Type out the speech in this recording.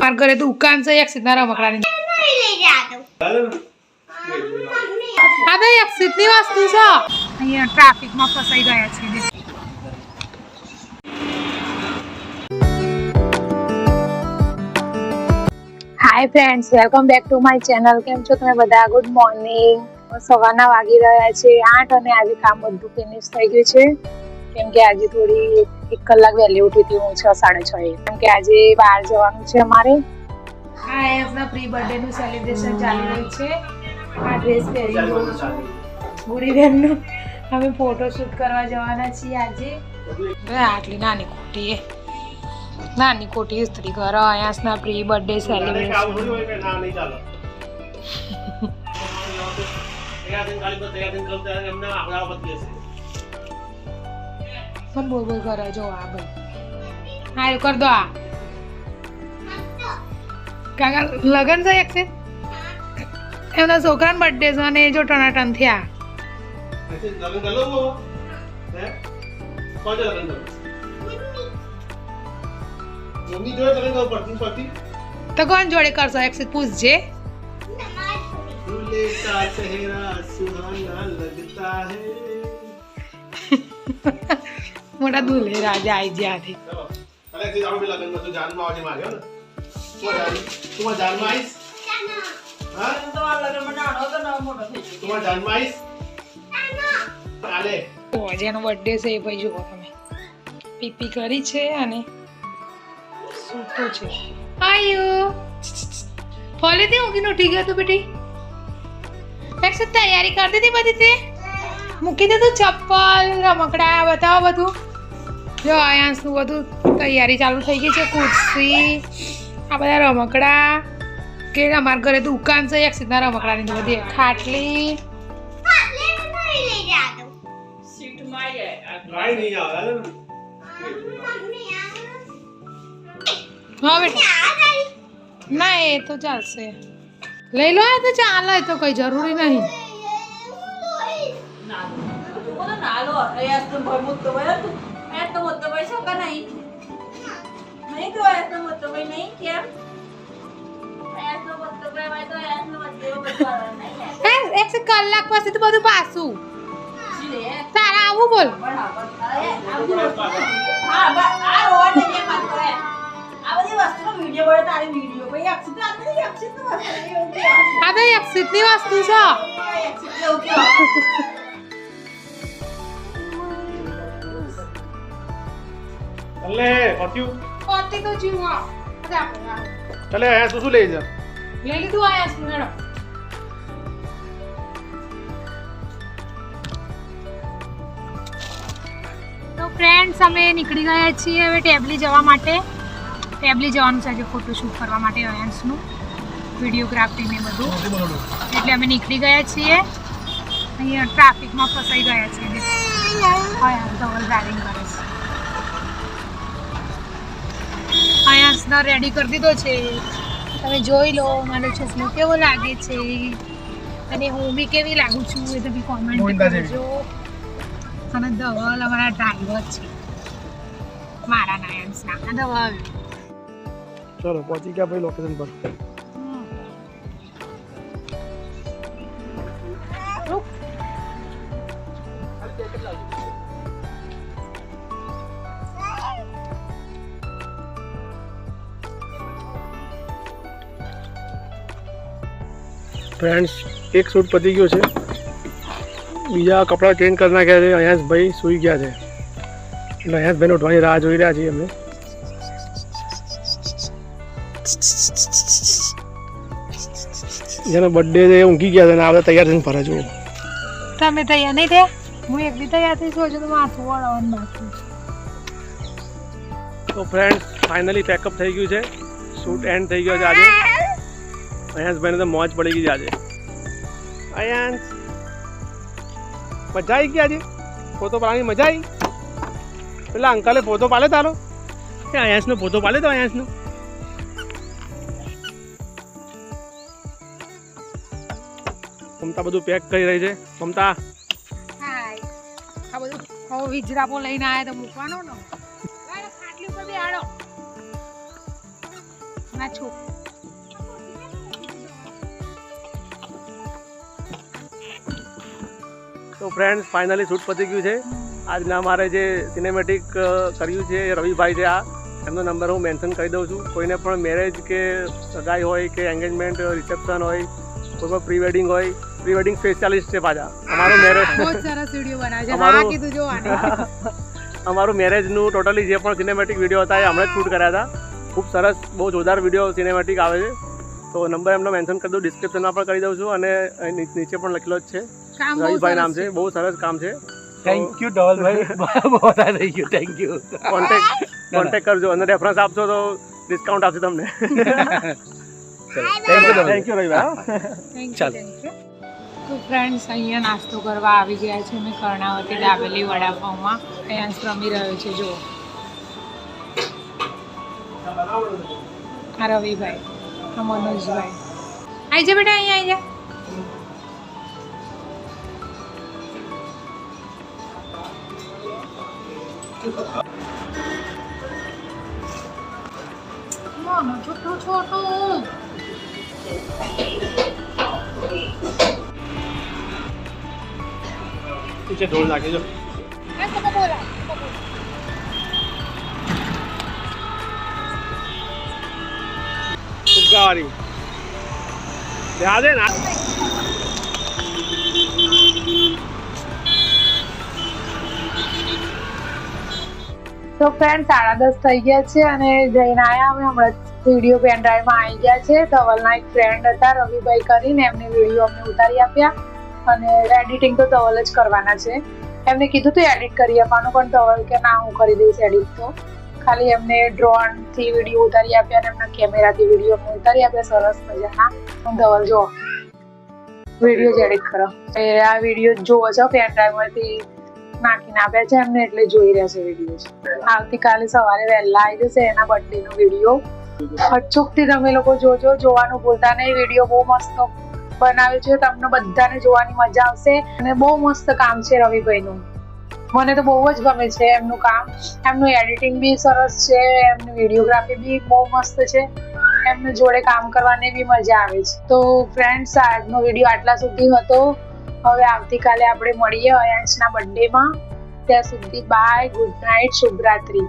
માર ઘરે તો ઉકાન છે એક સીધા મકડાની આ તો એક ની વસ્તુ છે અહીંયા ટ્રાફિકમાં ફસાઈ ગયા છે hi friends welcome back to my channel કેમ છો તમે બધા? ગુડ મોર્નિંગ સવારના વાગી રહ્યા છે, આઠ અને આજે કામ બધું ફિનિશ થઈ ગયું છે। કેમ કે આજે થોડી એક કલાક વહેલી ઉઠી હતી હું છ સાડા છ એ. કેમ કે આજે બહાર જવાનું છે અમારે. હા એ આપણા પ્રી બર્થડે નું સેલિબ્રેશન ચાલી રહ્યું છે. આ ડ્રેસ પહેરી ગુડી અમે ફોટો શૂટ કરવા જવાના છીએ આજે. હવે આટલી નાની કોટી એ. નાની કોટી ઇસ્ત્રી કરો અહીંયા પ્રી બર્થડે સેલિબ્રેશન પણ બોલ બોલ કરે જો આ ભાઈ હા કર દો આ. કાકા લગન છે એક એમના છોકરાનો બર્થડે છે અને જો ટનાટન થયા. તો જોડે કરશો? એક્સિટ પૂછજે સુહાના લગતા હે. મોટા દુલે રાજા આવી ગયા છે. અરે બર્થડે છે એ ભાઈ જુઓ પીપી કરી છે અને સૂતો છે. આયો. ફરીથી ઊંઘીને ઉઠી ગયો તો બેટી. તૈયારી કરતી હતી બધી તે? મૂકી દીધું ચપ્પલ રમકડા બતાવો બધું. જો આયાંશનું બધું તૈયારી ચાલુ થઈ ગઈ છે ખુરશી આ બધા રમકડા કે અમારા ઘરે દુકાન છે એક સીધા રમકડાની બધી ખાટલી હા બેટા ના એ તો ચાલશે લઈ લો તો ચાલે તો કઈ જરૂરી નહીં ના લો તો હે એક સે કલાક પછી તો બધું પાછું તારા આવું બોલ આ તો એક્સિટની વસ્તુ છે લે પત્યું પતિ તો જીવ હા. બધા આપણે ચલે આયા શું લઈ જા? લઈ લીધું આયા છું હેડો. ફ્રેન્ડ્સ અમે નીકળી ગયા છીએ હવે ટેબલી જવા માટે. ટેબલી જવાનું છે આજે ફોટોશૂટ કરવા માટે અયન્સનું વિડીયોગ્રાફી ને બધું. એટલે અમે નીકળી ગયા છીએ. અહીંયા ટ્રાફિકમાં ફસાઈ ગયા છીએ. અયાન્સ ચશ્મા રેડી કરી દીધો છે. તમે જોઈ લો મારો ચશ્મો કેવો લાગે છે. અને હું બી કેવી લાગુ છું એ તો બી કોમેન્ટ કરજો. અને ધવલ અમારા ડ્રાઈવર છે. મારા નાયન્સના. ધવલ ચલો પહોંચી ગયા ભાઈ લોકેશન પર. ફ્રેન્ડ્સ એક સૂટ પતી ગયો છે. બીજા કપડાં ચેન્જ કરી નાખ્યા છે. અહીંયા ભાઈ સૂઈ ગયા છે. એટલે અહીંયા ભાઈને ઉઠવાની રાહ જોઈ રહ્યા છીએ અમે. જેનો બર્થડે છે એ ઊંઘી ગયા છે અને આ તૈયાર થઈને ફરે જુઓ. તમે તૈયાર નહીં થયા? હું એકલી તૈયાર થઈ છું હજુ તો માથું વળવાનું બાકી તો ફ્રેન્ડ્સ ફાઇનલી પેકઅપ થઈ ગયું છે. શૂટ એન્ડ થઈ ગયો છે આજે. અયાંશ ભાઈને તો મોજ પડી ગઈ આજે અયાંશ મજા આવી ગઈ આજે ફોટો પાડવાની મજા આવી પેલા અંકલે ફોટો પાડે તારો કે અયાંશનો ફોટો પાડે તો અયાંશનો મમતા બધું પેક કરી રહી છે. મમતા. લઈને આવ્યા તો મૂકવાનો ને. લાડો, ખાટલી ઉપર બેહાડો. ના છો તો ફ્રેન્ડ્સ ફાઇનલી શૂટ પતી ગયું છે. આજના મારે જે સિનેમેટિક કર્યું છે એ રવિભાઈ છે આ. એમનો નંબર હું મેન્શન કરી દઉં છું. કોઈને પણ મેરેજ કે સગાઈ હોય કે એન્ગેજમેન્ટ રિસેપ્શન હોય કોઈ પણ પ્રી વેડિંગ હોય પ્રી વેડિંગ સ્પેશિયાલિસ્ટ છે પાછા. અમારો મેરેજ બહુ સરસ વીડિયો બનાવે છે. અમારું- હા કીધું જો આને. અમારું મેરેજનું ટોટલી જે પણ સિનેમેટિક વીડિયો હતા એ હમણાં જ શૂટ કર્યા હતા. ખૂબ સરસ બહુ જોરદાર વીડિયો સિનેમેટિક આવે છે. તો નંબર એમનો મેન્શન કરી દઉં ડિસ્ક્રિપ્શનમાં પણ કરી દઉં છું અને નીચે પણ લખેલો જ છે. કામ બહુ રવિભાઈ નામ છે બહુ સરસ કામ છે. થેન્ક યુ ધવલભાઈ બહુ thank you thank you contact contact કરજો. અને રેફરન્સ આપશો તો ડિસ્કાઉન્ટ આપશે તમને. થેન્ક યુ થેન્ક યુ રવિભાઈ ચાલો. તો ફ્રેન્ડ્સ અહીંયા નાસ્તો કરવા આવી ગયા છે. મેં કર્ણાવતી દાબેલી વડાપાઉંમાં. અહીંયા રમી રહ્યો છે. જો આ રવિભાઈ આ મનોજભાઈ. આવી જા બેટા અહીંયા આવી જા. મોનો છોટો છોટો નીચે ઢોલ નાખીજો આ કોકો બોલા તો ફ્રેન્ડ સાડા દસ થઈ ગયા છે અને જઈને આવ્યા અમે હમણાં વીડિયો પેન ડ્રાઈવમાં આવી ગયા છે. ધવલના એક ફ્રેન્ડ હતા, રવિભાઈ કરીને એમને વીડિયો અમને ઉતારી આપ્યા. અને એડિટિંગ તો ધવલ જ કરવાના છે. એમને કીધું તું એડિટ કરી આપવાનું, પણ ધવલ કે ના, હું કરી દઈશ એડિટ તો. ખાલી એમને ડ્રોનથી વીડિયો ઉતારી આપ્યા અને એમના કેમેરાથી વીડિયો અમને ઉતારી આપ્યા. સરસ મજાના. હું ધવલ જો વીડિયો જ એડિટ કરો. એ આ વીડિયો જોવો છો પેન ડ્રાઈવમાંથી નાખીને આપ્યા છે, એમને એટલે જોઈ રહ્યા છે વીડિયો આવતીકાલે સવારે વહેલા આવી જશે એના બર્થડે નો વીડિયો અચૂકથી તમે લોકો જોજો, જોવાનું ભૂલતા નહીં. વીડિયો બહુ મસ્ત બનાવ્યો છે. તમને બધાને જોવાની મજા આવશે અને બહુ મસ્ત કામ છે રવિભાઈનું. મને તો બહુ જ ગમે છે એમનું કામ. એમનું એડિટિંગ બી સરસ છે, એમની વિડીયોગ્રાફી બી બહુ મસ્ત છે. એમની જોડે કામ કરવાની બી મજા આવે છે. તો ફ્રેન્ડ્સ આજનો વીડિયો આટલા સુધી હતો. હવે આવતીકાલે આપણે મળીએ અયાંશના બર્થડેમાં ત્યાં સુધી બાય ગુડ નાઇટ શુભરાત્રી.